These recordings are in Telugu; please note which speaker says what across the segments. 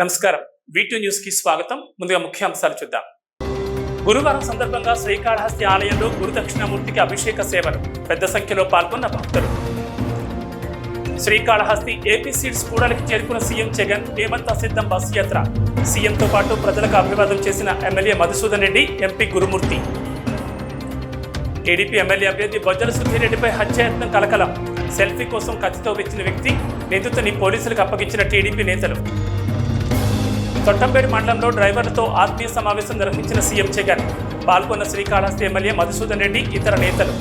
Speaker 1: నమస్కారం. వీటి న్యూస్కి స్వాగతం. ముందుగా ముఖ్యాంశాలు చూద్దాం. గురువారం సందర్భంగా శ్రీకాళహస్తి ఆలయంలో గురుదక్షిణామూర్తికి అభిషేక సేవలు. పెద్ద సంఖ్యలో పాల్గొన్న భక్తులు. శ్రీకాళహస్తి ఏపీ సీట్స్ కూడలికి చేరుకున్న సీఎం జగన్ హేమంత సిద్ధం బస్ యాత్ర. సీఎంతో పాటు ప్రజలకు అభివాదం చేసిన MLA Madhusudan Reddy MP Gurumurthy. TDP MLA అభ్యర్థి బొజ్జల సుధీరెడ్డిపై హత్యాయత్నం కలకలం. సెల్ఫీ కోసం కత్తితో వచ్చిన వ్యక్తి నిందితుని పోలీసులకు అప్పగించిన టీడీపీ నేతలు. తొట్టంపేరు మండలంలో డ్రైవర్లతో ఆత్మీయ సమావేశం నిర్వహించిన సీఎం జగన్ పాల్గొన్న శ్రీకాళహస్తి ఎమ్మెల్యే మధుసూదన్ రెడ్డి ఇతర నేతలు.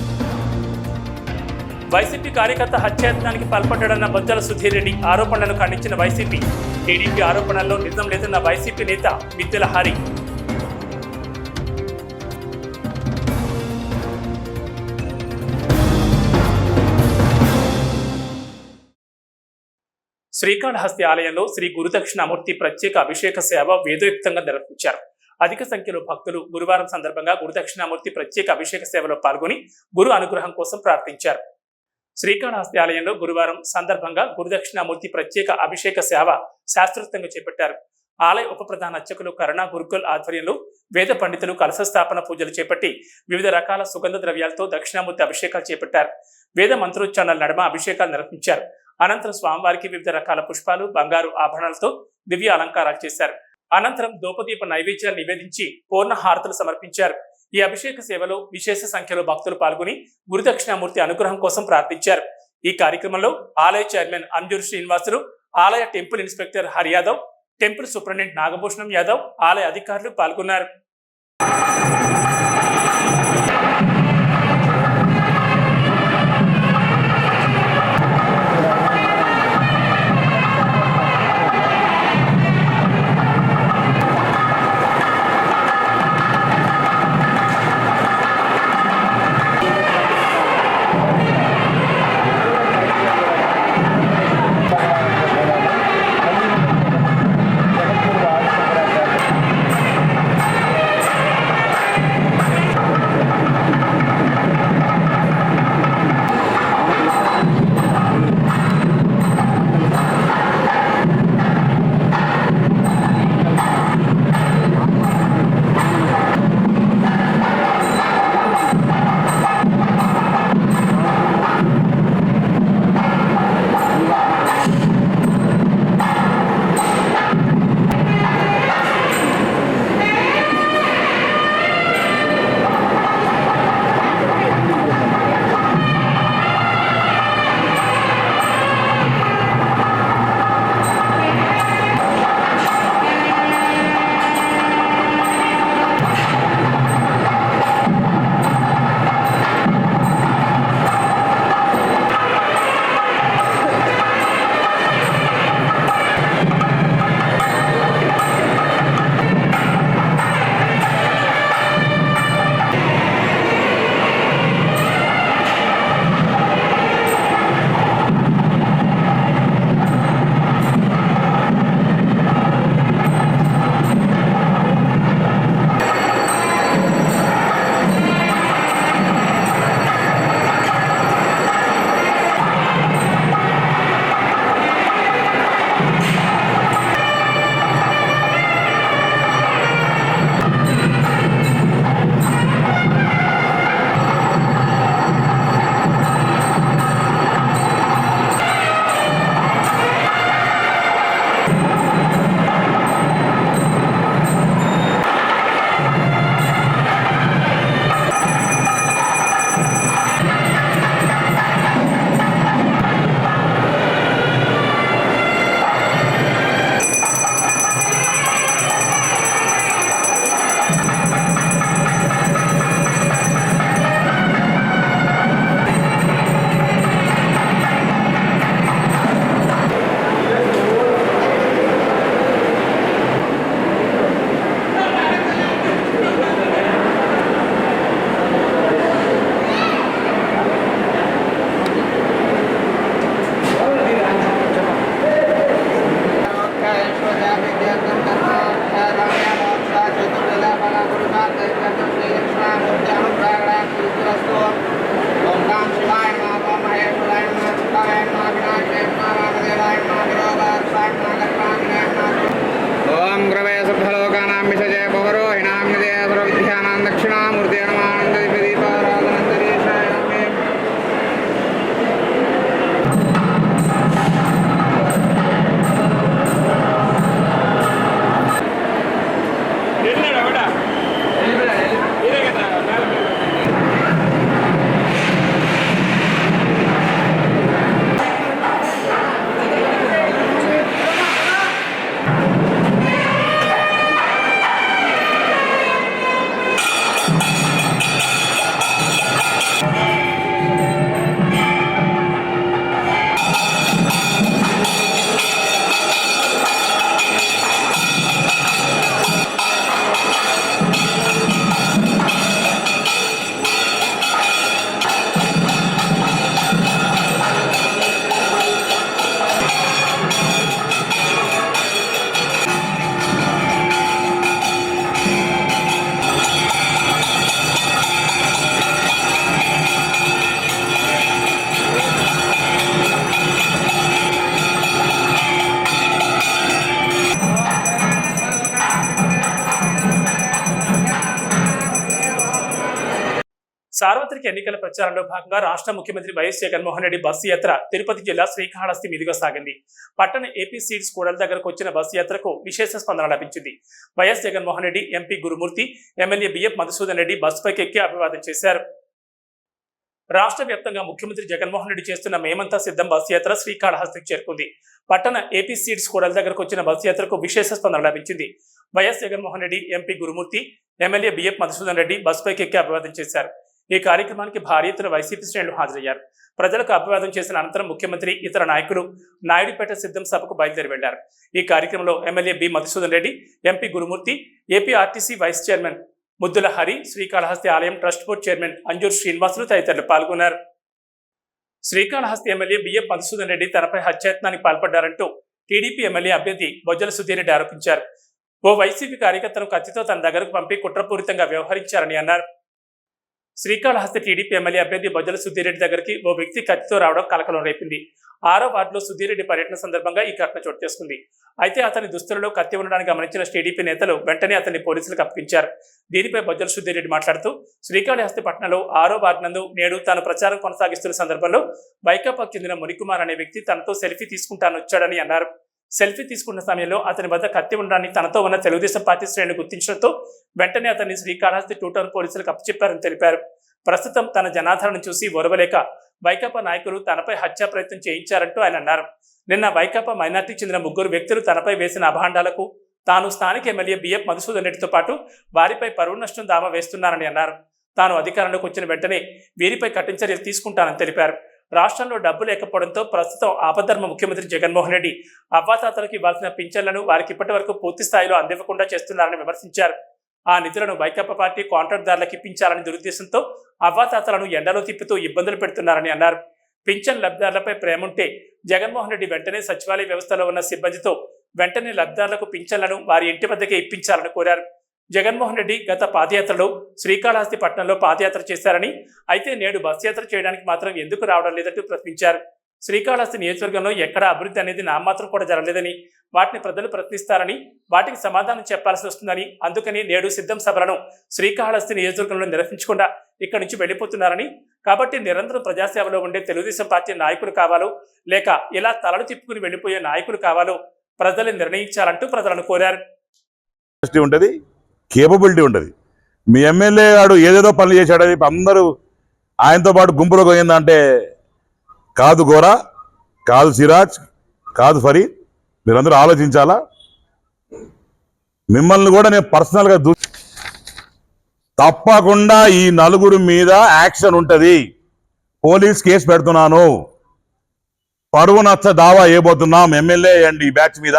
Speaker 1: వైసీపీ కార్యకర్త హత్యాయత్నానికి పాల్పడ్డాడన్న బొజ్జల సుధీర్ రెడ్డి ఆరోపణలను ఖండించిన వైసీపీ. టీడీపీ ఆరోపణల్లో నిజం లేదన్న వైసీపీ నేత మిద్దెల హరి శ్రీకాళహస్తి ఆలయంలో శ్రీ గురుదక్షిణామూర్తి ప్రత్యేక అభిషేక సేవ వేదోయుక్తంగా నిర్వహించారు. అధిక సంఖ్యలో భక్తులు గురువారం సందర్భంగా గురుదక్షిణామూర్తి ప్రత్యేక అభిషేక సేవలో పాల్గొని గురు అనుగ్రహం కోసం ప్రార్థించారు. శ్రీకాళహస్తి ఆలయంలో గురువారం సందర్భంగా గురుదక్షిణామూర్తి ప్రత్యేక అభిషేక సేవ శాస్త్రోక్తంగా చేపట్టారు. ఆలయ ఉప ప్రధాన అర్చకులు కరుణా గురుకుల్ ఆధ్వర్యంలో వేద పండితులు కలశ స్థాపన పూజలు చేపట్టి వివిధ రకాల సుగంధ ద్రవ్యాలతో దక్షిణామూర్తి అభిషేకాలు చేపట్టారు. వేద మంత్రోచ్చారణల నడమ అభిషేకాలు నిర్వహించారు. అనంతరం స్వామివారికి వివిధ రకాల పుష్పాలు బంగారు ఆభరణాలతో దివ్య అలంకారాలు చేశారు. అనంతరం దోపదీప నైవేద్యాలు నివేదించి పూర్ణ హారతులు సమర్పించారు. ఈ అభిషేక సేవలో విశేష సంఖ్యలో భక్తులు పాల్గొని గురుదక్షిణామూర్తి అనుగ్రహం కోసం ప్రార్థించారు. ఈ కార్యక్రమంలో ఆలయ చైర్మన్ అంజూర్ శ్రీనివాసులు ఆలయ temple inspector Hari Yadav temple superintendent Nagabhushanam Yadav ఆలయ అధికారులు పాల్గొన్నారు. సార్వత్రిక ఎన్నికల ప్రచారంలో భాగంగా రాష్ట్ర ముఖ్యమంత్రి వైఎస్ జగన్మోహన్ రెడ్డి బస్సు యాత్ర తిరుపతి జిల్లా శ్రీకాళహస్తి మీదుగా సాగింది. పట్టణ ఏపీ సీట్స్ కూడల దగ్గరకు వచ్చిన బస్సు యాత్రకు విశేష స్పందన లభించింది. YS Jaganmohan Reddy MP Gurumurthy MLA BF Madhusudan Reddy బస్సుపైకి ఎక్కి అభివాదం చేశారు. రాష్ట్ర వ్యాప్తంగా ముఖ్యమంత్రి జగన్మోహన్ రెడ్డి చేస్తున్న మేమంతా సిద్ధం బస్సు యాత్ర శ్రీకాళహస్తికి చేరుకుంది. పట్టణ ఏపీ సీట్స్ కూడల దగ్గరకు వచ్చిన బస్సు యాత్రకు విశేష స్పందన లభించింది. YS Jaganmohan Reddy MP Gurumurthy MLA BF Madhusudan Reddy బస్సుపైకి ఎక్కి అభివాదం చేశారు. ఈ కార్యక్రమానికి భారీ ఎత్తున వైసీపీ శ్రేణులు హాజరయ్యారు. ప్రజలకు అభివాదం చేసిన అనంతరం ముఖ్యమంత్రి ఇతర నాయకులు నాయుడుపేట సిద్ధం సభకు బయలుదేరి వెళ్ళారు ఈ కార్యక్రమంలో MLA B Madhusudan Reddy MP Gurumurthy AP RTC vice chairman Muddula Hari Srikalahasti ఆలయం trust board chairman Anjur Srinivasulu తదితరులు పాల్గొన్నారు. శ్రీకాళహస్తి ఎమ్మెల్యే బిఎఫ్ మధుసూదన్ రెడ్డి తనపై హత్యాయత్నానికి పాల్పడ్డారంటూ టీడీపీ ఎమ్మెల్యే అభ్యర్థి బొజ్జల సుధీరెడ్డి ఆరోపించారు. ఓ వైసీపీ కార్యకర్తను కత్తితో తన దగ్గరకు పంపి కుట్రపూరితంగా వ్యవహరించారని అన్నారు. శ్రీకాళహస్తి టీడీపీ ఎమ్మెల్యే అభ్యర్థి బొజ్జల సుధీరెడ్డి దగ్గరికి ఓ వ్యక్తి కత్తితో రావడం కలకలం రేపింది. ఆరో వార్డులో సుధీరెడ్డి పర్యటన సందర్భంగా ఈ ఘటన చోటు చేసుకుంది. అయితే అతని దుస్తులలో కత్తి ఉండడానికి గమనించిన టీడీపీ నేతలు వెంటనే అతన్ని పోలీసులకు అప్పగించారు. దీనిపై బొజ్జల సుధీరెడ్డి మాట్లాడుతూ శ్రీకాళహస్తి పట్టణంలో ఆరో వార్డు నందు నేడు తాను ప్రచారం కొనసాగిస్తున్న సందర్భంలో వైకాపాకు చెందిన మునికుమార్ అనే వ్యక్తి తనతో సెల్ఫీ తీసుకుంటాను వచ్చాడని అన్నారు. సెల్ఫీ తీసుకున్న సమయంలో అతని వద్ద కత్తి ఉండడాన్ని తనతో ఉన్న తెలుగుదేశం పార్టీ శ్రేణులు గుర్తించడంతో వెంటనే అతన్ని శ్రీకాళహస్తి టూటర్ పోలీసులకు అప్పచెప్పారని తెలిపారు. ప్రస్తుతం తన జనాధారణ చూసి ఒరవలేక వైకాపా నాయకులు తనపై హత్యా ప్రయత్నం చేయించారంటూ ఆయన అన్నారు. నిన్న వైకాపా మైనార్టీకి చెందిన ముగ్గురు వ్యక్తులు తనపై వేసిన అభాండాలకు తాను స్థానిక ఎమ్మెల్యే బిఎఫ్ మధుసూదన్ రెడ్డితో పాటు వారిపై పరువు నష్టం దామ వేస్తున్నారని అన్నారు. తాను అధికారంలోకి వచ్చిన వెంటనే వీరిపై కఠిన చర్యలు తీసుకుంటానని తెలిపారు. రాష్ట్రంలో డబ్బు లేకపోవడంతో ప్రస్తుతం ఆపద్ధర్మ ముఖ్యమంత్రి జగన్మోహన్ రెడ్డి అవ్వాతాతలకు ఇవ్వాల్సిన పింఛన్లను వారికి ఇప్పటి వరకు పూర్తి స్థాయిలో అందివ్వకుండా చేస్తున్నారని విమర్శించారు. ఆ నిధులను వైకాపా పార్టీ కాంట్రాక్ట్దారులకు ఇప్పించాలని దురుద్దేశంతో అవ్వాతాతలను ఎండలో తిప్పుతూ ఇబ్బందులు పెడుతున్నారని అన్నారు. పింఛన్ లబ్ధిదారులపై ప్రేముంటే జగన్మోహన్ రెడ్డి వెంటనే సచివాలయ వ్యవస్థలో ఉన్న సిబ్బందితో వెంటనే లబ్ధిదారులకు పింఛన్లను వారి ఇంటి వద్దకే ఇప్పించాలని కోరారు. జగన్మోహన్ రెడ్డి గత పాదయాత్రలో శ్రీకాళహస్తి పట్టణంలో పాదయాత్ర చేశారని అయితే నేడు బస్ యాత్ర చేయడానికి మాత్రం ఎందుకు రావడం లేదంటూ ప్రశ్నించారు. శ్రీకాళహస్తి నియోజకవర్గంలో ఎక్కడ అభివృద్ధి అనేది నామాత్రం కూడా జరగలేదని వాటిని ప్రజలు ప్రశ్నిస్తారని వాటికి సమాధానం చెప్పాల్సి వస్తుందని అందుకని నేడు సిద్ధం సభలను శ్రీకాళహస్తి నియోజకవర్గంలో నిర్వహించకుండా ఇక్కడి నుంచి వెళ్ళిపోతున్నారని కాబట్టి నిరంతరం ప్రజాసేవలో ఉండే తెలుగుదేశం పార్టీ నాయకులు కావాలో లేక ఇలా తలలు తిప్పుకుని వెళ్ళిపోయే నాయకులు కావాలో ప్రజలు నిర్ణయించాలంటూ ప్రజలను కోరారు.
Speaker 2: ఉంటుంది కేపబిలిటీ ఉంటుంది మీ ఎమ్మెల్యే గారు ఏదేదో పనులు చేశాడని ఇప్పుడు అందరూ ఆయనతో పాటు గుంపులో పోయిందంటే కాదు గోరా కాదు సిరాజ్ కాదు ఫరీద్. మీరందరూ ఆలోచించాలా? మిమ్మల్ని కూడా నేను పర్సనల్గా దూ తప్పకుండా ఈ నలుగురు మీద యాక్షన్ ఉంటుంది. పోలీస్ కేసు పెడుతున్నాను. పరువు నచ్చ దావా వేయబోతున్నాం ఎమ్మెల్యే అండి ఈ బ్యాచ్ మీద.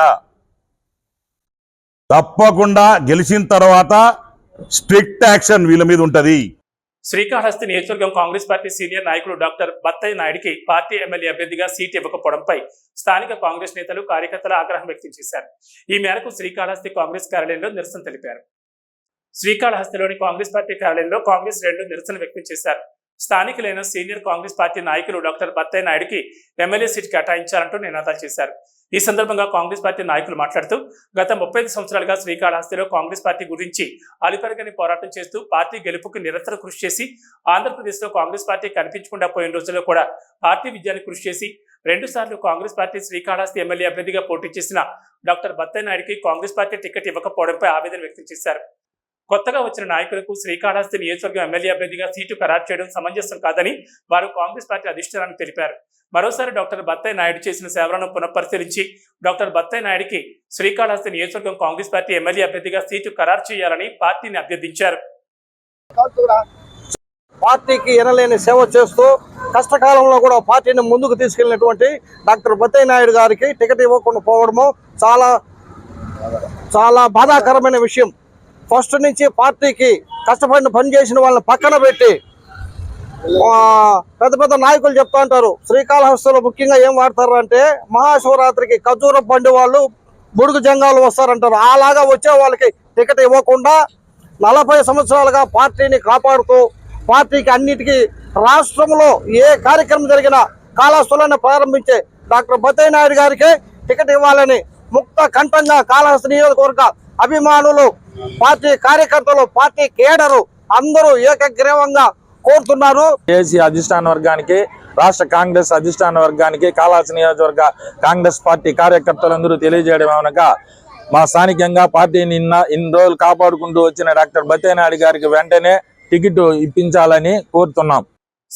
Speaker 2: తప్పకుండా గెలిచిన తర్వాత స్ట్రిక్ట్ యాక్షన్ వీళ్ళ మీద ఉంటది.
Speaker 1: శ్రీకాళహస్తి నియోజకవర్గం కాంగ్రెస్ పార్టీ సీనియర్ నాయకులు డాక్టర్ బత్తయ్య నాయుడికి పార్టీ ఎమ్మెల్యే అభ్యర్థిగా సీట్ ఇవ్వకపోవడంపై స్థానిక కాంగ్రెస్ నేతలు కార్యకర్తలు ఆగ్రహం వ్యక్తం చేశారు. ఈ మేరకు శ్రీకాళహస్తి కాంగ్రెస్ కార్యాలయంలో నిరసన తెలిపారు. శ్రీకాళహస్తిలోని కాంగ్రెస్ పార్టీ కార్యాలయంలో కాంగ్రెస్ రెండు నిరసన వ్యక్తం చేశారు. స్థానికులైన సీనియర్ కాంగ్రెస్ పార్టీ నాయకులు డాక్టర్ బత్తయ్య నాయుడికి ఎమ్మెల్యే సీట్ కేటాయించాలంటూ నినాదాలు చేశారు. ఈ సందర్భంగా కాంగ్రెస్ పార్టీ నాయకులు మాట్లాడుతూ గత ముప్పై ఐదు సంవత్సరాలుగా శ్రీకాళహస్తిలో కాంగ్రెస్ పార్టీ గురించి అలిపెరగని పోరాటం చేస్తూ పార్టీ గెలుపుకు నిరంతర కృషి చేసి ఆంధ్రప్రదేశ్లో కాంగ్రెస్ పార్టీ కనిపించకుండా పోయిన రోజుల్లో కూడా పార్టీ విజయాన్ని కృషి చేసి రెండు సార్లు కాంగ్రెస్ పార్టీ శ్రీకాళహస్తి ఎమ్మెల్యే అభ్యర్థిగా పోటీ చేసిన డాక్టర్ బత్తయ్య నాయుడికి కాంగ్రెస్ పార్టీ టికెట్ ఇవ్వకపోవడంపై ఆవేదన వ్యక్తం చేశారు. కొత్తగా వచ్చిన నాయకులకు శ్రీకాళహస్తి నియోజకవర్గం ఎమ్మెల్యే అభ్యర్థిగా సీటు ఖరారు చేయడం సమంజసం కాదని వారు కాంగ్రెస్ పార్టీ అధిష్టానానికి తెలిపారు. మరోసారి డాక్టర్ బత్తయ్య నాయుడు చేసిన సేవలను పునఃపరిశీలించి డాక్టర్ బత్తయ్య నాయుడికి శ్రీకాళహస్తి నియోజకవర్గం కాంగ్రెస్ పార్టీ ఎమ్మెల్యే అభ్యర్థిగా సీటు ఖరారు చేయాలని పార్టీని అభ్యర్థించారు.
Speaker 3: పార్టీకి ఎనలేని సేవ చేస్తూ కష్టకాలంలో కూడా పార్టీని ముందుకు తీసుకెళ్ళినటువంటి డాక్టర్ బత్తయ్య నాయుడు గారికి టికెట్ ఇవ్వకుండా పోవడము చాలా చాలా బాధాకరమైన విషయం. ఫస్ట్ నుంచి పార్టీకి కష్టపడిన పని చేసిన వాళ్ళని పక్కన పెట్టి పెద్ద పెద్ద నాయకులు చెప్తా ఉంటారు శ్రీకాళహస్తిలో ముఖ్యంగా ఏం వాడతారు అంటే మహాశివరాత్రికి ఖర్జూర బండి వాళ్ళు బుడుగు జంగాలు వస్తారంటారు. అలాగా వచ్చే వాళ్ళకి టికెట్ ఇవ్వకుండా నలభై సంవత్సరాలుగా పార్టీని కాపాడుతూ పార్టీకి అన్నిటికీ రాష్ట్రంలో ఏ కార్యక్రమం జరిగినా కాళహస్తిలోనే ప్రారంభించే డాక్టర్ బత్తయ్య నాయుడు గారికి టికెట్ ఇవ్వాలని ముక్త కంఠంగా కాళహస్తి నియోజకవర్గ అభిమానులు పార్టీ కార్యకర్తలు పార్టీ కేడరు అందరూ ఏకగ్రీవంగా కోరుతున్నారు.
Speaker 4: దేశీయ అధిష్టాన వర్గానికి రాష్ట్ర కాంగ్రెస్ అధిష్టాన వర్గానికి కాళాసి నియోజకవర్గ కాంగ్రెస్ పార్టీ కార్యకర్తలందరూ తెలియజేయడం అనగా మా స్థానికంగా పార్టీ నిన్న ఇన్ని రోజులు కాపాడుకుంటూ వచ్చిన డాక్టర్ బత్తేనాయుడు గారికి వెంటనే టికెట్ ఇప్పించాలని కోరుతున్నాం.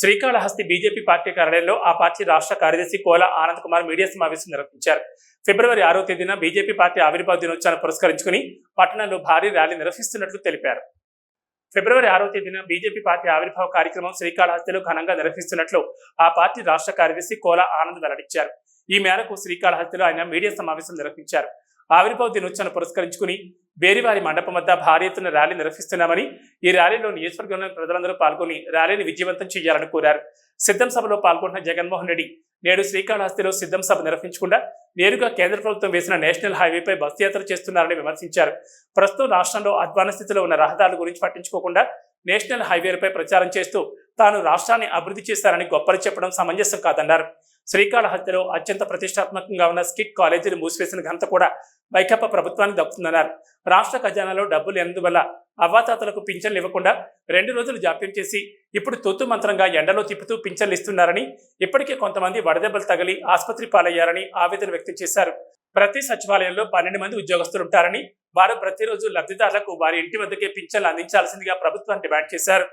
Speaker 1: శ్రీకాళహస్తి బీజేపీ పార్టీ కార్యాలయంలో ఆ పార్టీ రాష్ట్ర కార్యదర్శి కోల ఆనంద్ కుమార్ మీడియా సమావేశం నిర్వహించారు. ఫిబ్రవరి ఆరో తేదీన బీజేపీ పార్టీ ఆవిర్భావ దినోత్సవాన్ని పురస్కరించుకుని పట్టణంలో భారీ ర్యాలీ నిర్వహిస్తున్నట్లు తెలిపారు. ఫిబ్రవరి ఆరో తేదీన బీజేపీ పార్టీ ఆవిర్భావ కార్యక్రమం శ్రీకాళహస్తిలో ఘనంగా నిర్వహిస్తున్నట్లు ఆ పార్టీ రాష్ట్ర కార్యదర్శి కోల ఆనంద్ వెల్లడించారు. ఈ మేరకు శ్రీకాళహస్తిలో ఆయన మీడియా సమావేశం నిర్వహించారు. ఆవిర్భావ దినోత్సవాన్ని పురస్కరించుకుని బేరివారి మండపం వద్ద భారీ ఎత్తున ర్యాలీ నిర్వహిస్తున్నామని ఈ ర్యాలీలో నియోజకవర్గంలోని ప్రజలందరూ పాల్గొని ర్యాలీని విజయవంతం చేయాలని కోరారు. సిద్ధం సభలో పాల్గొన్న జగన్మోహన్ రెడ్డి నేడు శ్రీకాళహస్తిలో సిద్ధం సభ నిర్వహించకుండా నేరుగా కేంద్ర ప్రభుత్వం వేసిన నేషనల్ హైవేపై బస్సు యాత్ర చేస్తున్నారని విమర్శించారు. ప్రస్తుతం రాష్ట్రంలో అధ్వాన స్థితిలో ఉన్న రహదారుల గురించి పట్టించుకోకుండా నేషనల్ హైవేలపై ప్రచారం చేస్తూ తాను రాష్ట్రాన్ని అభివృద్ధి చేస్తారని గొప్పలు చెప్పడం సమంజసం కాదన్నారు. శ్రీకాళహస్తిలో అత్యంత ప్రతిష్టాత్మకంగా ఉన్న స్కిట్ కాలేజీలు మూసివేసిన ఘనత కూడా వైకాపా ప్రభుత్వానికి దక్కుతుందన్నారు. రాష్ట్ర ఖజానాలో డబ్బులు ఎందువల్ల అవ్వాతాతలకు పింఛన్లు ఇవ్వకుండా రెండు రోజులు జాప్యం చేసి ఇప్పుడు తొత్తు మంత్రంగా ఎండలో తిప్పుతూ పింఛన్లు ఇస్తున్నారని ఇప్పటికే కొంతమంది వడదెబ్బలు తగిలి ఆసుపత్రి పాలయ్యారని ఆవేదన వ్యక్తం చేశారు. ప్రతి సచివాలయంలో పన్నెండు మంది ఉద్యోగస్తులు ఉంటారని వారు ప్రతిరోజు లబ్ధిదారులకు వారి ఇంటి వద్దకే పింఛన్లు అందించాల్సిందిగా ప్రభుత్వం డిమాండ్ చేశారు.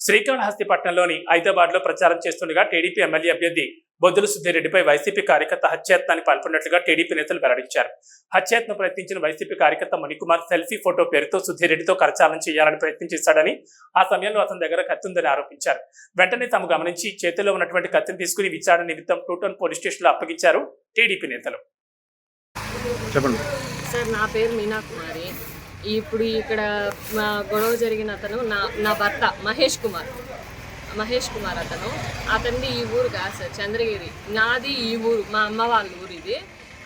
Speaker 1: శ్రీకాళహస్తి పట్టణంలోని హైదరాబాద్లో ప్రచారం చేస్తుండగా టీడీపీ ఎమ్మెల్యే అభ్యర్థి బొద్దుల సుధీరెడ్డిపై వైసీపీ కార్యకర్త హత్యాయత్నాన్ని పాల్పడినట్లుగా టీడీపీ నేతలు వెల్లడించారు. హత్యాయత్నం ప్రయత్నించిన వైసీపీ కార్యకర్త మణికుమార్ సెల్ఫీ ఫోటో పేరుతో సుధీరెడ్డితో కరచాలనం చేయాలని ప్రయత్నం చేశాడని ఆ సమయంలో అతని దగ్గర కత్తి ఉందని ఆరోపించారు. వెంటనే తాము గమనించి చేతిలో ఉన్నటువంటి కత్తిని తీసుకుని విచారణ నిమిత్తం టూటౌన్ పోలీస్ స్టేషన్లో అప్పగించారు టీడీపీ నేతలు.
Speaker 5: చెప్పండి.
Speaker 6: సార్ నా పేరు మీనా కుమారి. ఇప్పుడు ఇక్కడ మా గొడవ జరిగిన అతను నా నా భర్త మహేష్ కుమార్. మహేష్ కుమార్ అతను. అతనిది ఈ ఊరు కాదు సార్ చంద్రగిరి. నాది ఈ ఊరు మా అమ్మ వాళ్ళ ఊరు ఇది.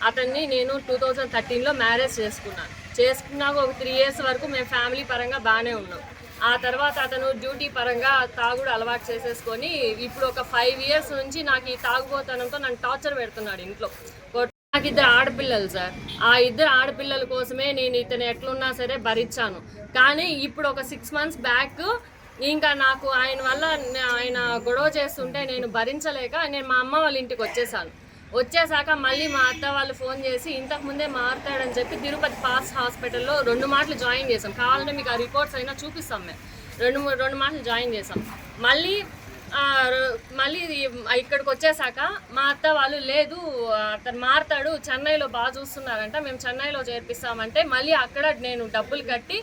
Speaker 6: అతన్ని నేను టూ థౌజండ్ థర్టీన్లో మ్యారేజ్ చేసుకున్నాను. చేసుకున్నాక ఒక త్రీ ఇయర్స్ వరకు మేము ఫ్యామిలీ పరంగా బాగానే ఉన్నాం. ఆ తర్వాత అతను డ్యూటీ పరంగా తాగుడు అలవాటు చేసేసుకొని ఇప్పుడు ఒక ఫైవ్ ఇయర్స్ నుంచి నాకు ఈ తాగుబోతనంతో నన్ను టార్చర్ పెడుతున్నాడు ఇంట్లో. నాకు ఇద్దరు ఆడపిల్లలు సార్. ఆ ఇద్దరు ఆడపిల్లల కోసమే నేను ఇతను ఎట్లున్నా సరే భరించాను. కానీ ఇప్పుడు ఒక సిక్స్ మంత్స్ బ్యాక్ ఇంకా నాకు ఆయన వల్ల ఆయన గొడవ చేస్తుంటే నేను భరించలేక నేను మా అమ్మ వాళ్ళ ఇంటికి వచ్చేసాను. వచ్చేసాక మళ్ళీ మా అత్త వాళ్ళు ఫోన్ చేసి ఇంతకు ముందే మారుతాడని చెప్పి తిరుపతి పాస్ హాస్పిటల్లో రెండు మాటలు జాయిన్ చేసాం కావాలంటే మీకు ఆ రిపోర్ట్స్ అయినా చూపిస్తాం మేము. రెండు మూ- రెండు మాటలు జాయిన్ చేసాం మళ్ళీ మళ్ళీ ఇక్కడికి వచ్చేసాక మా అత్త వాళ్ళు లేదు అతను మారుతాడు చెన్నైలో బాగా చూస్తున్నారంట మేము చెన్నైలో చేర్పిస్తామంటే మళ్ళీ అక్కడ నేను డబ్బులు కట్టి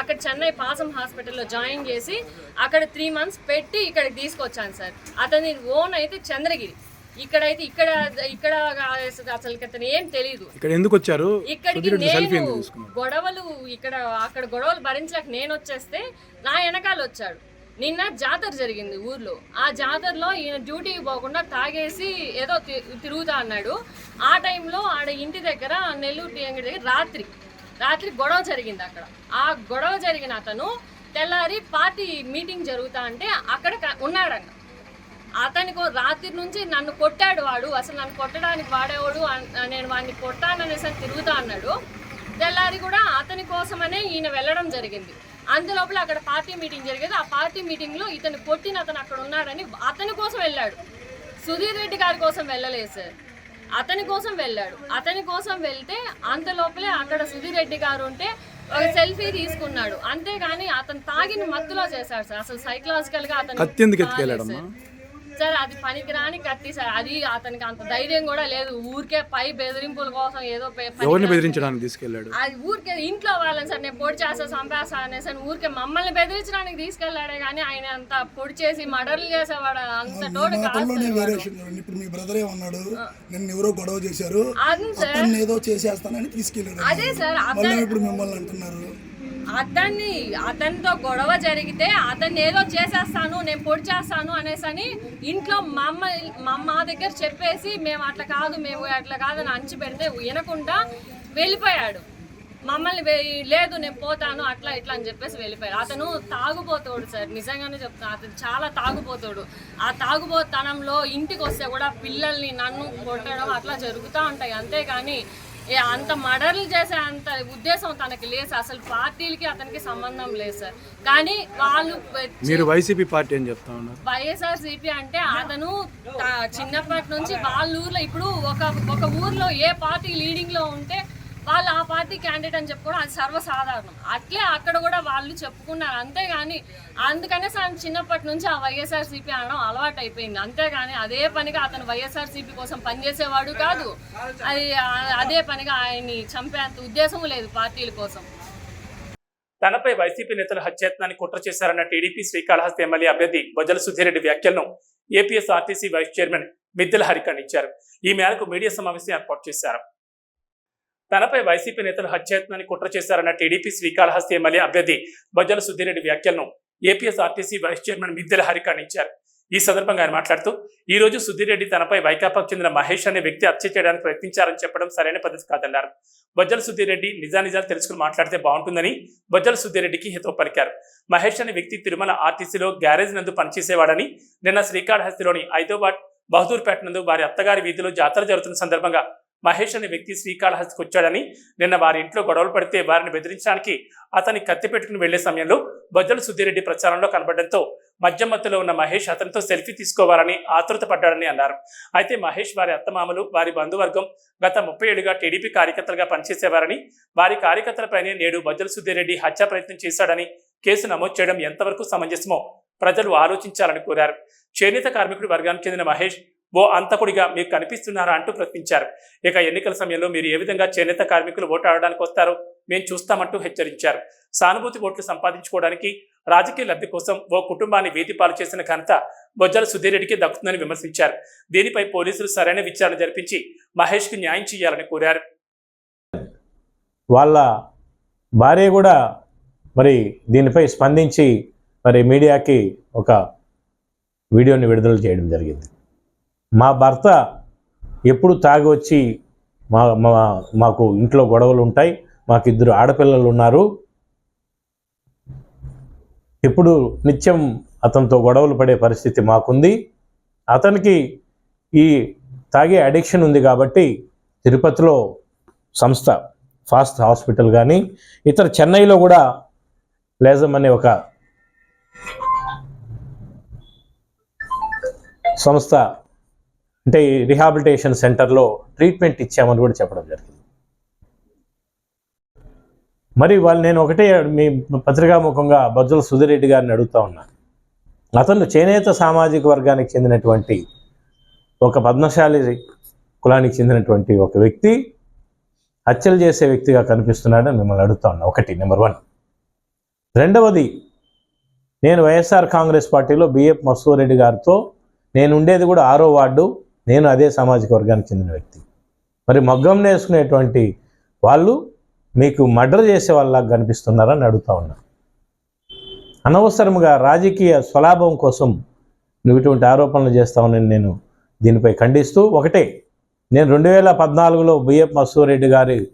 Speaker 6: అక్కడ చెన్నై పాసం హాస్పిటల్లో జాయిన్ చేసి అక్కడ త్రీ మంత్స్ పెట్టి ఇక్కడికి తీసుకొచ్చాను సార్. అతని ఓన్ అయితే చంద్రగిరి. ఇక్కడైతే ఇక్కడ ఇక్కడ అసలు అతను ఏం తెలియదు
Speaker 7: ఇక్కడ ఎందుకు వచ్చారు?
Speaker 6: ఇక్కడికి నేను గొడవలు ఇక్కడ అక్కడ గొడవలు భరించలేక నేను వచ్చేస్తే నా వెనకాల వచ్చాడు. నిన్న జాతర జరిగింది ఊర్లో. ఆ జాతరలో ఈయన డ్యూటీకి పోకుండా తాగేసి ఏదో తి- తిరుగుతా అన్నాడు. ఆ టైంలో ఆడ ఇంటి దగ్గర నెల్లూరు టీ దగ్గర రాత్రి రాత్రి గొడవ జరిగింది అక్కడ. ఆ గొడవ జరిగిన అతను తెల్లారి పార్టీ మీటింగ్ జరుగుతా అంటే అక్కడ క- ఉన్నాడంట. అతనికి రాత్రి నుంచి నన్ను కొట్టాడు వాడు. అసలు నన్ను కొట్టడానికి వాడేవాడు నేను వాడిని కొట్టాననేసి తిరుగుతా అన్నాడు. తెల్లారి కూడా అతని కోసమనే ఈయన వెళ్ళడం జరిగింది. అందులోపల అక్కడ పార్టీ మీటింగ్ జరిగేది. ఆ పార్టీ మీటింగ్లో ఇతను కొట్టిన అతను అక్కడ ఉన్నాడని అతని కోసం వెళ్ళాడు. సుధీర్ రెడ్డి గారి కోసం వెళ్ళలేదు సార్. అతని కోసం వెళ్ళాడు. అతని కోసం వెళ్తే అంత లోపలే అక్కడ సుధీర్ రెడ్డి గారు ఉంటే ఒక సెల్ఫీ తీసుకున్నాడు. అంతేగాని అతను తాగిన మత్తులో చేశాడు సార్. అసలు సైకలాజికల్గా అతను సార్. అది పనికిరాని కత్తి సార్. అది అతనికి అంత ధైర్యం కూడా లేదు. ఊరికే పై బెదిరింపుల కోసం ఏదో పే-
Speaker 7: ఎవరిని బెదిరించడానికి తీసుకెళ్ళాడు?
Speaker 6: అది ఊరికే ఇంట్లో వాళ్ళని సార్ నేను పొడి చేస్తా చంపేస్తా అనేసి అని ఊరికే మమ్మల్ని బెదిరించడానికి తీసుకెళ్ళాడే కానీ ఆయన అంత పొడి చేసి మర్డర్లు చేసేవాడు అంత టోడు
Speaker 8: ఇప్పుడు మీ బ్రదరే ఉన్నాడు. నిన్న ఎవరో గొడవ చేశారు.
Speaker 6: అది సార్.
Speaker 8: అతన్ని ఏదో చేసేస్తానని తీసుకెళ్ళాడు.
Speaker 6: అదే సార్
Speaker 8: ఇప్పుడు మిమ్మల్ని అంటున్నారు.
Speaker 6: అతన్ని అతనితో గొడవ జరిగితే అతన్ని ఏదో చేసేస్తాను నేను పొడి చేస్తాను అనేసి అని ఇంట్లో మా అమ్మ మా మా దగ్గర చెప్పేసి మేము అట్లా కాదు మేము అట్లా కాదని అంచి పెడితే వినకుండా వెళ్ళిపోయాడు. మమ్మల్ని లేదు నేను పోతాను అట్లా ఇట్లా అని చెప్పేసి వెళ్ళిపోయాడు. అతను తాగుపోతాడు సార్ నిజంగానే చెప్తాను అతను చాలా తాగుపోతాడు ఆ తాగుబోతనంలో ఇంటికి వస్తే కూడా పిల్లల్ని నన్ను కొట్టడం అట్లా జరుగుతూ ఉంటాయి అంతేగాని ఏ అంత మర్డర్లు చేసే అంత ఉద్దేశం తనకి లేదు సార్. అసలు పార్టీలకి అతనికి సంబంధం లేదు సార్ కానీ వాళ్ళు
Speaker 7: మీరు వైసీపీ పార్టీ అని చెప్తా ఉన్నారు
Speaker 6: వైఎస్ఆర్ సిపి అంటే అతను చిన్నప్పటి నుంచి వాళ్ళ ఊర్లో ఇప్పుడు ఒక ఒక ఊర్లో ఏ పార్టీ లీడింగ్లో ఉంటే వాళ్ళు ఆ పార్టీ క్యాండిడేట్ అని చెప్పుకోవడం అది సర్వసాధారణం. అట్లే అక్కడ కూడా వాళ్ళు చెప్పుకున్నారు. అంతేగాని అందుకనే సార్ చిన్నప్పటి నుంచి ఆ వైఎస్ఆర్సీపీ అనడం అలవాటు అయిపోయింది అంతేగాని అదే పనిగా అతను వైఎస్ఆర్సీపీ కోసం పనిచేసేవాడు కాదు. అది అదే పనిగా ఆయన్ని చంపేంత ఉద్దేశం లేదు పార్టీల కోసం.
Speaker 1: తనపై వైసీపీ నేతలు హత్యాయత్నాన్ని కుట్ర చేశారన్న టీడీపీ శ్రీకాళహస్తి ఎమ్మెల్యే అభ్యర్థి బొజ్జల సుధీరెడ్డి వ్యాఖ్యలను ఏపీఎస్ ఆర్టీసీ వైస్ చైర్మన్ మిద్దెల హరి ఇచ్చారు. ఈ మేరకు మీడియా సమావేశం ఏర్పాటు చేశారు. తనపై వైసీపీ నేతలు హత్యాయత్నాన్ని కుట్ర చేశారన్న టీడీపీ శ్రీకాళహస్తి ఎమ్మెల్యే అభ్యర్థి బజ్జల సుధీరెడ్డి వ్యాఖ్యలను ఏపీఎస్ఆర్టీసీ వైస్ చైర్మన్ మిద్దెల హరి ఖండించారు ఈ సందర్భంగా ఆయన మాట్లాడుతూ ఈ రోజు సుధీర్ తనపై వైకాపాకు చెందిన మహేష్ అనే వ్యక్తి హత్య చేయడానికి ప్రయత్నించారని చెప్పడం సరైన పద్ధతి కాదన్నారు. బజ్జల సుధీర్ రెడ్డి నిజానిజాలు తెలుసుకుని మాట్లాడితే బాగుంటుందని బజ్జల సుధీర్ రెడ్డికి హితవు పలికారు. మహేష్ అనే వ్యక్తి తిరుమల ఆర్టీసీలో గ్యారేజ్ నందు పనిచేసేవాడని నిన్న శ్రీకాళహస్తిలోని ఐదోబాట్ బహదూర్పేట నందు వారి అత్తగారి వీధిలో జాతర జరుగుతున్న సందర్భంగా మహేష్ అనే వ్యక్తి శ్రీకాళహస్తికి వచ్చాడని నిన్న వారి ఇంట్లో గొడవలు పడితే వారిని బెదిరించడానికి అతని కత్తి పెట్టుకుని వెళ్ళే సమయంలో బొజ్జల సుధీరెడ్డి ప్రచారంలో కనబడడంతో మధ్య మత్తులో ఉన్న మహేష్ అతనితో సెల్ఫీ తీసుకోవాలని ఆతృత పడ్డాడని అన్నారు. అయితే మహేష్ వారి అత్తమామలు వారి బంధువర్గం గత ముప్పై ఏడుగా టీడీపీ కార్యకర్తలుగా పనిచేసేవారని వారి కార్యకర్తలపైనే నేడు బొజ్జల సుధీరెడ్డి హత్యా ప్రయత్నం చేశాడని కేసు నమోదు చేయడం ఎంతవరకు సమంజసమో ప్రజలు ఆలోచించాలని కోరారు. చేనేత కార్మికుడి వర్గానికి చెందిన మహేష్ ఓ అంతకుడిగా మీకు కనిపిస్తున్నారా అంటూ ప్రశ్నించారు. ఇక ఎన్నికల సమయంలో మీరు ఏ విధంగా చేనేత కార్మికులు ఓటు ఆడడానికి వస్తారో మేము చూస్తామంటూ హెచ్చరించారు. సానుభూతి ఓట్లు సంపాదించుకోవడానికి రాజకీయ లబ్ధి కోసం ఓ కుటుంబాన్ని వేదిపాలు చేసిన ఘనత బొజ్జల సుధీరెడ్డికి దక్కుతుందని విమర్శించారు. దీనిపై పోలీసులు సరైన విచారణ జరిపించి మహేష్కి న్యాయం చేయాలని కోరారు.
Speaker 9: వాళ్ళ భార్య కూడా మరి దీనిపై స్పందించి మరి మీడియాకి ఒక వీడియోని విడుదల చేయడం జరిగింది. మా భర్త ఎప్పుడు తాగి వచ్చి మా మా మాకు ఇంట్లో గొడవలు ఉంటాయి మాకు ఇద్దరు ఆడపిల్లలు ఉన్నారు. ఇప్పుడు నిత్యం అతనితో గొడవలు పడే పరిస్థితి మాకుంది. అతనికి ఈ తాగే అడిక్షన్ ఉంది కాబట్టి తిరుపతిలో సంస్థ ఫాస్ట్ హాస్పిటల్ కానీ ఇతర చెన్నైలో కూడా లేజమ్ అనే ఒక సంస్థ అంటే ఈ రిహాబిలిటేషన్ సెంటర్లో ట్రీట్మెంట్ ఇచ్చామని కూడా చెప్పడం జరిగింది. మరి వాళ్ళు నేను ఒకటే మీ పత్రికాముఖంగా బజ్జుల సుధిరెడ్డి గారిని అడుగుతా ఉన్నాను అతను చేనేత సామాజిక వర్గానికి చెందినటువంటి ఒక పద్మశాలి కులానికి చెందినటువంటి ఒక వ్యక్తి హత్యలు చేసే వ్యక్తిగా కనిపిస్తున్నాడని మిమ్మల్ని అడుగుతా ఉన్నా. ఒకటి నెంబర్ వన్. రెండవది నేను వైఎస్ఆర్ కాంగ్రెస్ పార్టీలో బిఎఫ్ మసూరెడ్డి గారితో నేను ఉండేది కూడా ఆరో వార్డు నేను అదే సామాజిక వర్గానికి చెందిన వ్యక్తి. మరి మగ్గం నేసుకునేటువంటి వాళ్ళు మీకు మర్డర్ చేసే వాళ్ళలాగా కనిపిస్తున్నారని అడుగుతా ఉన్నా. అనవసరముగా రాజకీయ స్వలాభం కోసం నువ్వు ఇటువంటి ఆరోపణలు చేస్తావని నేను దీనిపై ఖండిస్తూ ఒకటే నేను రెండు వేల పద్నాలుగులో బిఎఫ్ మసూరెడ్డి గారి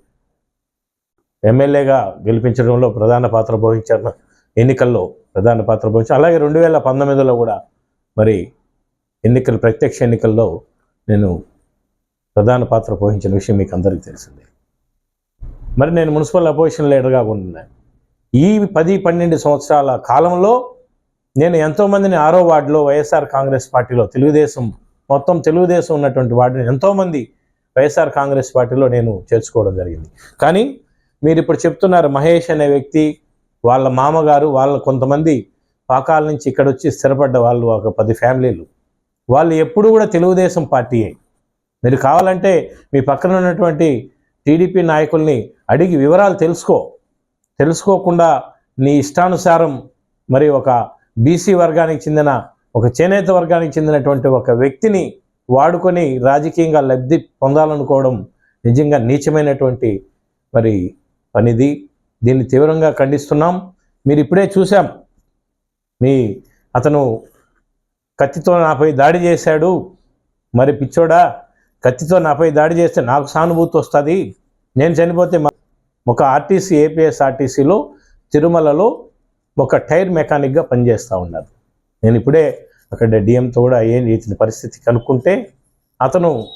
Speaker 9: ఎమ్మెల్యేగా గెలిపించడంలో ప్రధాన పాత్ర పోషించారు. ఎన్నికల్లో ప్రధాన పాత్ర పోషించారు. అలాగే రెండు వేల పంతొమ్మిదిలో కూడా మరి ఎన్నికలు ప్రత్యక్ష ఎన్నికల్లో నేను ప్రధాన పాత్ర పోషించిన విషయం మీకు అందరికీ తెలిసిందే. మరి నేను మున్సిపల్ అపోజిషన్ లీడర్గా ఉన్నాను. ఈ పది పన్నెండు సంవత్సరాల కాలంలో నేను ఎంతోమందిని ఆరో వార్డులో వైఎస్ఆర్ కాంగ్రెస్ పార్టీలో తెలుగుదేశం మొత్తం తెలుగుదేశం ఉన్నటువంటి వార్డుని ఎంతోమంది వైఎస్ఆర్ కాంగ్రెస్ పార్టీలో నేను చేర్చుకోవడం జరిగింది. కానీ మీరు ఇప్పుడు చెప్తున్నారు మహేష్ అనే వ్యక్తి వాళ్ళ మామగారు వాళ్ళ కొంతమంది పాకాల నుంచి ఇక్కడ వచ్చి స్థిరపడ్డ వాళ్ళు ఒక పది ఫ్యామిలీలు. వాళ్ళు ఎప్పుడు కూడా తెలుగుదేశం పార్టీయే. మీరు కావాలంటే మీ పక్కన ఉన్నటువంటి టీడీపీ నాయకుల్ని అడిగి వివరాలు తెలుసుకో. తెలుసుకోకుండా నీ ఇష్టానుసారం మరి ఒక బీసీ వర్గానికి చెందిన ఒక చేనేత వర్గానికి చెందినటువంటి ఒక వ్యక్తిని వాడుకొని రాజకీయంగా లబ్ధి పొందాలనుకోవడం నిజంగా నీచమైనటువంటి మరి పనిది. దీన్ని తీవ్రంగా ఖండిస్తున్నాం. మీరు ఇప్పుడే చూసాం మీ అతను కత్తితో నాపై దాడి చేశాడు. మరి పిచ్చోడా కత్తితో నాపై దాడి చేస్తే నాకు సానుభూతి వస్తుంది. నేను చనిపోతే మా- ఒక ఆర్టీసీ ఏపీఎస్ ఆర్టీసీలో తిరుమలలో ఒక టైర్ మెకానిక్గా పనిచేస్తూ ఉన్నారు నేను ఇప్పుడే అక్కడ డిఎంతో కూడా ఏం ఇతని పరిస్థితి కనుక్కుంటే అతను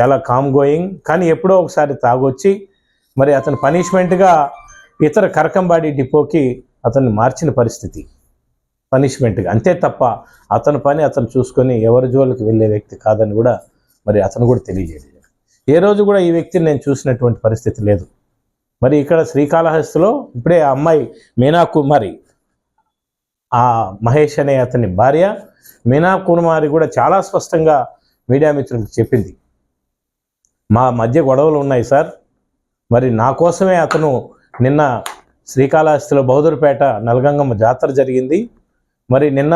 Speaker 9: చాలా కామ్ గోయింగ్ కానీ ఎప్పుడో ఒకసారి తాగొచ్చి మరి అతను పనిష్మెంట్గా ఇతర కరకంబాడి డిపోకి అతన్ని మార్చిన పరిస్థితి. పనిష్మెంట్గా. అంతే తప్ప అతని పని అతను చూసుకొని ఎవరి జోలికి వెళ్ళే వ్యక్తి కాదని కూడా మరి అతను కూడా తెలియజేయలేదు. ఏ రోజు కూడా ఈ వ్యక్తిని నేను చూసినటువంటి పరిస్థితి లేదు. మరి ఇక్కడ శ్రీకాళహస్తిలో ఇప్పుడే ఆ అమ్మాయి మీనా కుమారి ఆ మహేష్ అనే అతని భార్య మీనా కుమారి కూడా చాలా స్పష్టంగా మీడియా మిత్రులకు చెప్పింది. మా మధ్య గొడవలు ఉన్నాయి సార్. మరి నా కోసమే అతను నిన్న శ్రీకాళహస్తిలో బౌదూరుపేట నలగంగమ్మ జాతర జరిగింది. మరి నిన్న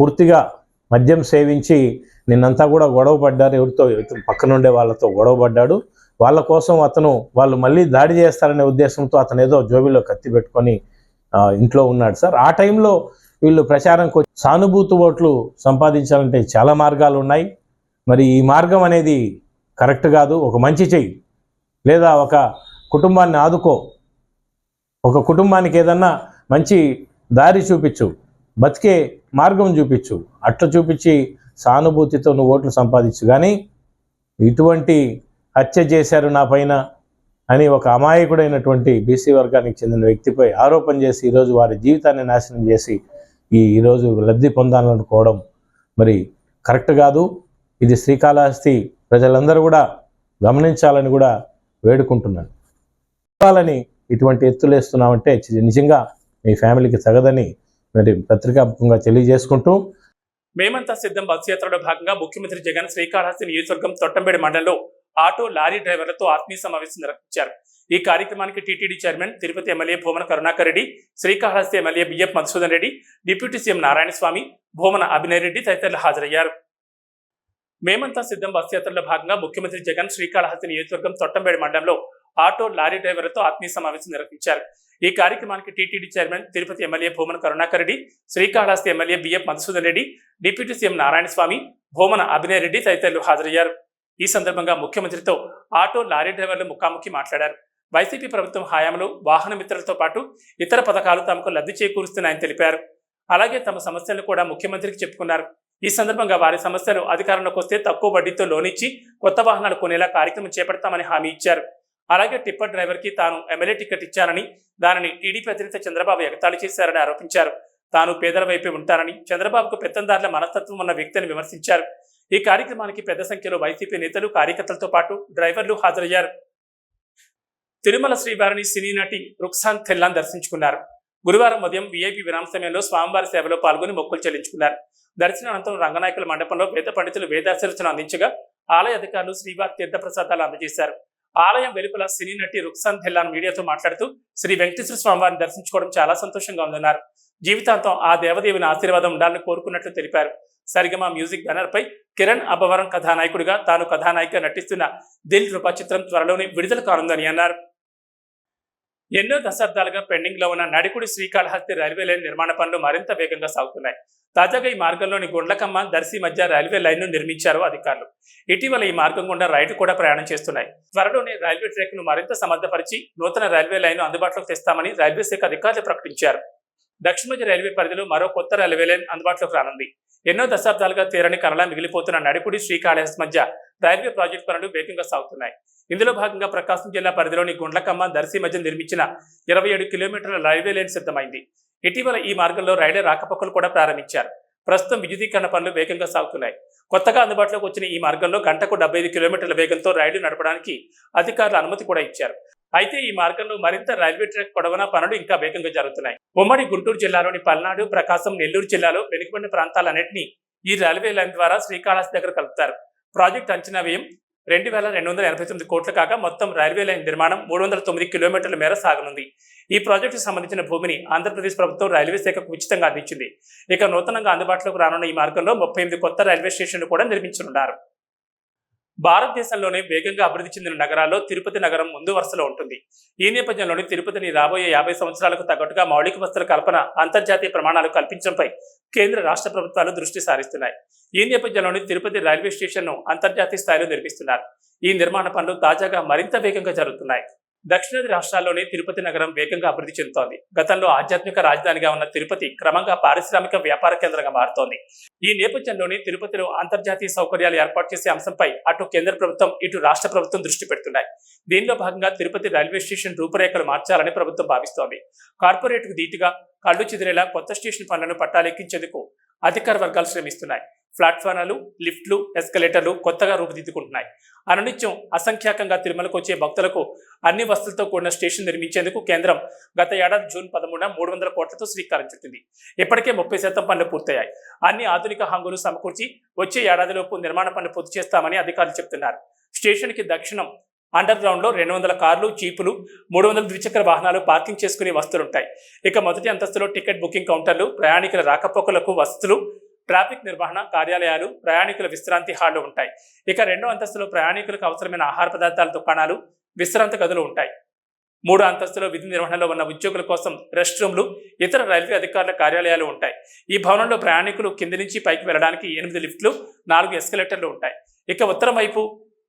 Speaker 9: పూర్తిగా మద్యం సేవించి నిన్నంతా కూడా గొడవ పడ్డారు. ఎవరితో పక్కనుండే వాళ్ళతో గొడవ పడ్డాడు. వాళ్ళ కోసం అతను వాళ్ళు మళ్ళీ దాడి చేస్తారనే ఉద్దేశంతో అతను ఏదో జోబిలో కత్తి పెట్టుకొని ఇంట్లో ఉన్నాడు సార్. ఆ టైంలో వీళ్ళు ప్రచారంకి వచ్చి సానుభూతి ఓట్లు సంపాదించాలంటే చాలా మార్గాలు ఉన్నాయి. మరి ఈ మార్గం అనేది కరెక్ట్ కాదు. ఒక మంచి చెయ్యి. లేదా ఒక కుటుంబాన్ని ఆదుకో. ఒక కుటుంబానికి ఏదన్నా మంచి దారి చూపించు. బతికే మార్గం చూపించు. అట్లా చూపించి సానుభూతితో నువ్వు ఓట్లు సంపాదించు. కానీ ఇటువంటి హత్య చేశారు నా పైన అని ఒక అమాయకుడైనటువంటి బీసీ వర్గానికి చెందిన వ్యక్తిపై ఆరోపణ చేసి ఈరోజు వారి జీవితాన్ని నాశనం చేసి ఈ ఈరోజు లబ్ధి పొందాలనుకోవడం మరి కరెక్ట్ కాదు. ఇది శ్రీకాళహస్తి ప్రజలందరూ కూడా గమనించాలని కూడా వేడుకుంటున్నాను. ఇవ్వాలని ఇటువంటి ఎత్తులేస్తున్నామంటే నిజంగా మీ ఫ్యామిలీకి తగదని మరి పత్రికాముఖంగా తెలియజేసుకుంటూ
Speaker 1: మేమంతా సిద్ధం బస్సు యాత్రలో భాగంగా ముఖ్యమంత్రి జగన్ శ్రీకాళహస్తి నియోజకవర్గం తొట్టంబేడి మండలంలో ఆటో లారీ డ్రైవర్లతో ఆత్మీయ సమావేశం నిర్వహించారు. ఈ కార్యక్రమానికి TTD chairman Tirupati MLA Bhumana Karunakar Reddy Srikalahasti MLA BF Madhusudan Reddy deputy CM Narayana Swamy Bhumana Abhinay Reddy తదితరులు హాజరయ్యారు. మేమంతా సిద్ధం బస్సుయాత్రలో భాగంగా ముఖ్యమంత్రి జగన్ శ్రీకాళహస్తి నియోజకవర్గం తొట్టంబేడి మండలంలో ఆటో లారీ డ్రైవర్లతో ఆత్మీయ సమావేశం నిర్వహించారు. ఈ కార్యక్రమానికి TTD chairman Tirupati MLA Bhumana Karunakar Reddy Srikalahasti MLA BF Madhusudan Reddy deputy CM Narayanaswamy Bhumana Abhinay Reddy తదితరులు హాజరయ్యారు. ఈ సందర్భంగా ముఖ్యమంత్రితో ఆటో లారీ డ్రైవర్లు ముఖాముఖి మాట్లాడారు. వైసీపీ ప్రభుత్వం హయాంలో వాహన మిత్రులతో పాటు ఇతర పథకాలు తమకు లబ్ధి చేకూరుస్తున్నాయని తెలిపారు. అలాగే తమ సమస్యలను కూడా ముఖ్యమంత్రికి చెప్పుకున్నారు. ఈ సందర్భంగా వారి సమస్యలు అధికారంలోకి వస్తే తక్కువ వడ్డీతో లోనిచ్చి కొత్త వాహనాలు కొనేలా కార్యక్రమం చేపడతామని హామీ ఇచ్చారు. అలాగే టిప్పర్ డ్రైవర్కి తాను ఎమ్మెల్యే టికెట్ ఇచ్చానని దానిని టీడీపీ అధినేత చంద్రబాబు ఎగతాళి చేశారని ఆరోపించారు. తాను పేదల వైపే ఉంటానని చంద్రబాబుకు పెత్తందారుల మనస్తత్వం ఉన్న వ్యక్తిని విమర్శించారు. ఈ కార్యక్రమానికి పెద్ద సంఖ్యలో వైసీపీ నేతలు కార్యకర్తలతో పాటు డ్రైవర్లు హాజరయ్యారు. తిరుమల శ్రీవారిని సినీ నటి రుక్సాన్ థెల్లాన్ దర్శించుకున్నారు. గురువారం ఉదయం వీఐపీ విరామ సమయంలో స్వామివారి సేవలో పాల్గొని మొక్కులు చెల్లించుకున్నారు. దర్శన అనంతరం రంగనాయకుల మండపంలో వేద పండితులు వేదాశీర్చన అందించగా ఆలయ అధికారులు శ్రీవారి తీర్థప్రసాదాలు అందజేశారు. ఆలయం వెలుపల సినీ నటి రుక్సాన్ ధిల్లాన్ మీడియాతో మాట్లాడుతూ శ్రీ వెంకటేశ్వర స్వామివారిని దర్శించుకోవడం చాలా సంతోషంగా ఉందన్నారు. జీవితాంతం ఆ దేవదేవిని ఆశీర్వాదం ఉండాలని కోరుకున్నట్లు తెలిపారు. సరిగమ మ్యూజిక్ బ్యానర్ పై కిరణ్ అబ్బవరం కథానాయకుడిగా తాను కథానాయిక నటిస్తున్న దిల్ రూపా చిత్రం త్వరలోనే విడుదల కానుందని అన్నారు. ఎన్నో దశాబ్దాలుగా పెండింగ్లో ఉన్న నడికుడి శ్రీకాళహస్తి రైల్వే లైన్ నిర్మాణ పనులు మరింత వేగంగా సాగుతున్నాయి. తాజాగా ఈ మార్గంలోని గుండ్లకమ్మ దర్శి మధ్య రైల్వే లైన్ను నిర్మించారు అధికారులు. ఇటీవల ఈ మార్గం గుండా రైలు కూడా ప్రయాణం చేస్తున్నాయి. త్వరలోనే రైల్వే ట్రాక్ను మరింత సమర్థపరిచి నూతన రైల్వే లైన్ అందుబాటులోకి తెస్తామని రైల్వే శాఖ అధికారులు ప్రకటించారు. దక్షిణ మధ్య రైల్వే పరిధిలో మరో కొత్త రైల్వే లైన్ అందుబాటులోకి రానుంది. ఎన్నో దశాబ్దాలుగా తీరని కనలా మిగిలిపోతున్న నడిపుడి శ్రీకాళహస్తి మధ్య రైల్వే ప్రాజెక్టు పనులు వేగంగా సాగుతున్నాయి. ఇందులో భాగంగా ప్రకాశం జిల్లా పరిధిలోని గుండ్లకమ్మ దర్శి మధ్య నిర్మించిన ఇరవై ఏడు కిలోమీటర్ల రైల్వే లైన్ సిద్ధమైంది. ఇటీవల ఈ మార్గంలో రైలే రాకపోకలు కూడా ప్రారంభించారు. ప్రస్తుతం విద్యుదీకరణ పనులు వేగంగా సాగుతున్నాయి. కొత్తగా అందుబాటులోకి వచ్చిన ఈ మార్గంలో గంటకు డెబ్బై ఐదు కిలోమీటర్ల వేగంతో రైళ్ళు నడపడానికి అధికారులు అనుమతి కూడా ఇచ్చారు. అయితే ఈ మార్గంలో మరింత రైల్వే ట్రాక్ పొడవునా పనులు ఇంకా వేగంగా జరుగుతున్నాయి. ఉమ్మడి గుంటూరు జిల్లాలోని పల్నాడు ప్రకాశం నెల్లూరు జిల్లాలో వెనుకబడిన ప్రాంతాలన్నింటినీ ఈ రైల్వే లైన్ ద్వారా శ్రీకాళహస్తి దగ్గర కలుపుతారు. ప్రాజెక్ట్ అంచనా వ్యయం రెండు వేల రెండు వందల ఎనభై తొమ్మిది కోట్లు కాగా మొత్తం రైల్వే లైన్ నిర్మాణం మూడు వందల తొమ్మిది కిలోమీటర్ల మేర సాగనుంది. ఈ ప్రాజెక్టుకు సంబంధించిన భూమిని ఆంధ్రప్రదేశ్ ప్రభుత్వం రైల్వే శాఖకు ఉచితంగా అందించింది. ఇక నూతనంగా అందుబాటులోకి రానున్న ఈ మార్గంలో ముప్పై ఎనిమిది కొత్త రైల్వే స్టేషన్లు కూడా నిర్మించనున్నారు. భారతదేశంలోనే వేగంగా అభివృద్ధి చెందిన నగరాల్లో తిరుపతి నగరం ముందు వరుసలో ఉంటుంది. ఈ నేపథ్యంలోని తిరుపతిని రాబోయే యాభై సంవత్సరాలకు తగ్గట్టుగా మౌలిక వసతుల కల్పన అంతర్జాతీయ ప్రమాణాలు కల్పించడంపై కేంద్ర రాష్ట్ర ప్రభుత్వాలు దృష్టి సారిస్తున్నాయి. ఈ నేపథ్యంలోని తిరుపతి రైల్వే స్టేషన్ను అంతర్జాతీయ స్థాయిలో నిర్మిస్తున్నారు. ఈ నిర్మాణ పనులు తాజాగా మరింత వేగంగా జరుగుతున్నాయి. దక్షిణాది రాష్ట్రాల్లోనే తిరుపతి నగరం వేగంగా అభివృద్ధి చెందుతోంది. గతంలో ఆధ్యాత్మిక రాజధానిగా ఉన్న తిరుపతి క్రమంగా పారిశ్రామిక వ్యాపార కేంద్రంగా మారుతోంది. ఈ నేపథ్యంలోనే తిరుపతిలో అంతర్జాతీయ సౌకర్యాలు ఏర్పాటు చేసే అంశంపై అటు కేంద్ర ప్రభుత్వం ఇటు రాష్ట్ర ప్రభుత్వం దృష్టి పెడుతున్నాయి. దీనిలో భాగంగా తిరుపతి రైల్వే స్టేషన్ రూపురేఖలు మార్చాలని ప్రభుత్వం భావిస్తోంది. కార్పొరేట్కు ధీటుగా కళ్ళు చెదిరేలా కొత్త స్టేషన్ పనులను పట్టాలెక్కించేందుకు అధికార వర్గాలు శ్రమిస్తున్నాయి. ప్లాట్ఫారాలు లిఫ్ట్లు ఎస్కలేటర్లు కొత్తగా రూపుదిద్దుకుంటున్నాయి. అనునిత్యం అసంఖ్యాకంగా తిరుమలకు వచ్చే భక్తులకు అన్ని వసతులతో కూడిన స్టేషన్ నిర్మించేందుకు కేంద్రం గత ఏడాది జూన్ పదమూడున మూడు వందల కోట్లతో శ్రీకారం చుట్టింది. ఇప్పటికే ముప్పై శాతం పనులు పూర్తయ్యాయి. అన్ని ఆధునిక హంగులు సమకూర్చి వచ్చే ఏడాదిలోపు నిర్మాణ పనులు పూర్తి చేస్తామని అధికారులు చెబుతున్నారు స్టేషన్కి దక్షిణం అండర్ గ్రౌండ్లో రెండు వందల కార్లు జీపులు మూడు వందల ద్విచక్ర వాహనాలు పార్కింగ్ చేసుకునే వస్తువులుంటాయి ఇక మొదటి అంతస్తులో టికెట్ బుకింగ్ కౌంటర్లు ప్రయాణికుల రాకపోకలకు వసతులు ట్రాఫిక్ నిర్వహణ కార్యాలయాలు ప్రయాణికుల విశ్రాంతి హాళ్ళు ఉంటాయి. ఇక రెండో అంతస్తులో ప్రయాణికులకు అవసరమైన ఆహార పదార్థాల దుకాణాలు విశ్రాంతి గదులు ఉంటాయి. మూడో అంతస్తులో విధి నిర్వహణలో ఉన్న ఉద్యోగుల కోసం రెస్ట్ రూమ్లు ఇతర రైల్వే అధికారుల కార్యాలయాలు ఉంటాయి. ఈ భవనంలో ప్రయాణికులు కింది నుంచి పైకి వెళ్ళడానికి ఎనిమిది లిఫ్ట్లు నాలుగు ఎస్కలేటర్లు ఉంటాయి. ఇక ఉత్తరం వైపు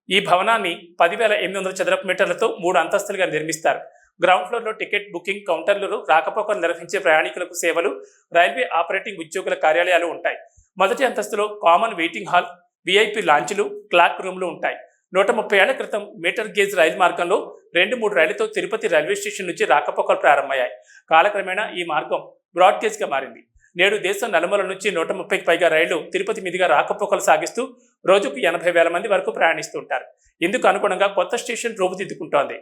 Speaker 1: ఈ భవనాన్ని పదివేల ఎనిమిది వందల చదరపు మీటర్లతో మూడు అంతస్తులుగా నిర్మిస్తారు. గ్రౌండ్ ఫ్లోర్లో టికెట్ బుకింగ్ కౌంటర్లు రాకపోకలు నిర్వహించే ప్రయాణికులకు సేవలు రైల్వే ఆపరేటింగ్ ఉద్యోగుల కార్యాలయాలు ఉంటాయి. మొదటి అంతస్తులో కామన్ వెయిటింగ్ హాల్ విఐపి లాంచ్లు క్లాక్ రూమ్లు ఉంటాయి. నూట ముప్పై ఏళ్ళ క్రితం మీటర్ గేజ్ రైలు మార్గంలో రెండు మూడు రైళ్ళతో తిరుపతి రైల్వే స్టేషన్ నుంచి రాకపోకలు ప్రారంభమయ్యాయి. కాలక్రమేణా ఈ మార్గం బ్రాడ్ గేజ్గా మారింది. నేడు దేశం నలుమూల నుంచి నూట ముప్పైకి పైగా రైళ్ళు తిరుపతి మీదుగా రాకపోకలు సాగిస్తూ రోజుకు ఎనభై వేల మంది వరకు ప్రయాణిస్తుంటారు ఇందుకు అనుగుణంగా కొత్త స్టేషన్ రూపుదిద్దుకుంటోంది.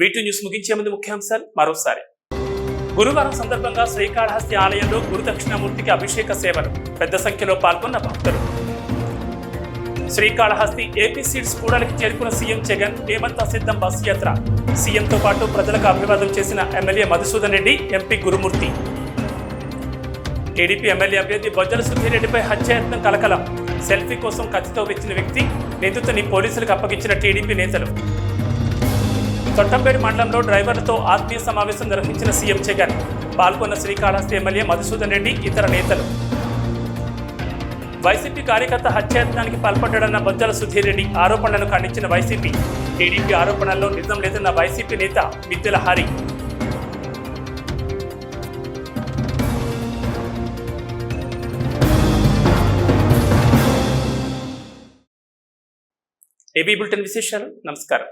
Speaker 1: వీటి న్యూస్ ముగించే ముందు ముఖ్యాంశాలు మరోసారి. గురువారం సందర్భంగా శ్రీకాళహస్తి ఆలయంలో గురుదక్షిణామూర్తికి అభిషేక సేవలు. పెద్ద సంఖ్యలో పాల్గొన్న భక్తులు. శ్రీకాళహస్తి ఏపీ సీట్స్ కూడలికి చేరుకున్న సీఎం జగన్ హేమంత సిద్ధం బస్ యాత్ర. సీఎంతో పాటు ప్రజలకు అభివాదం చేసిన MLA Madhusudan Reddy MP Gurumurthy. TDP MLA అభ్యర్థి బొజ్జల సుధీరెడ్డిపై హత్యాయత్నం కలకలం. సెల్ఫీ కోసం కత్తితో వచ్చిన వ్యక్తి నిందితుని పోలీసులకు అప్పగించిన టీడీపీ నేతలు. తొట్టంపేట మండలంలో డ్రైవర్లతో ఆత్మీయ సమావేశం నిర్వహించిన సీఎం జగన్ పాల్గొన్న శ్రీకాళహస్తి ఎమ్మెల్యే మధుసూదన్ రెడ్డి ఇతర నేతలు. వైసీపీ కార్యకర్త హత్యాయత్నానికి పాల్పడ్డాడన్న బొజ్జల సుధీర్ రెడ్డి ఆరోపణలను ఖండించిన వైసీపీ. టీడీపీ ఆరోపణల్లో నిజం లేదన్న వైసీపీ నేత మిద్దెల హరి. ఏబీ బులెటిన్ విశేషాలు. నమస్కారం.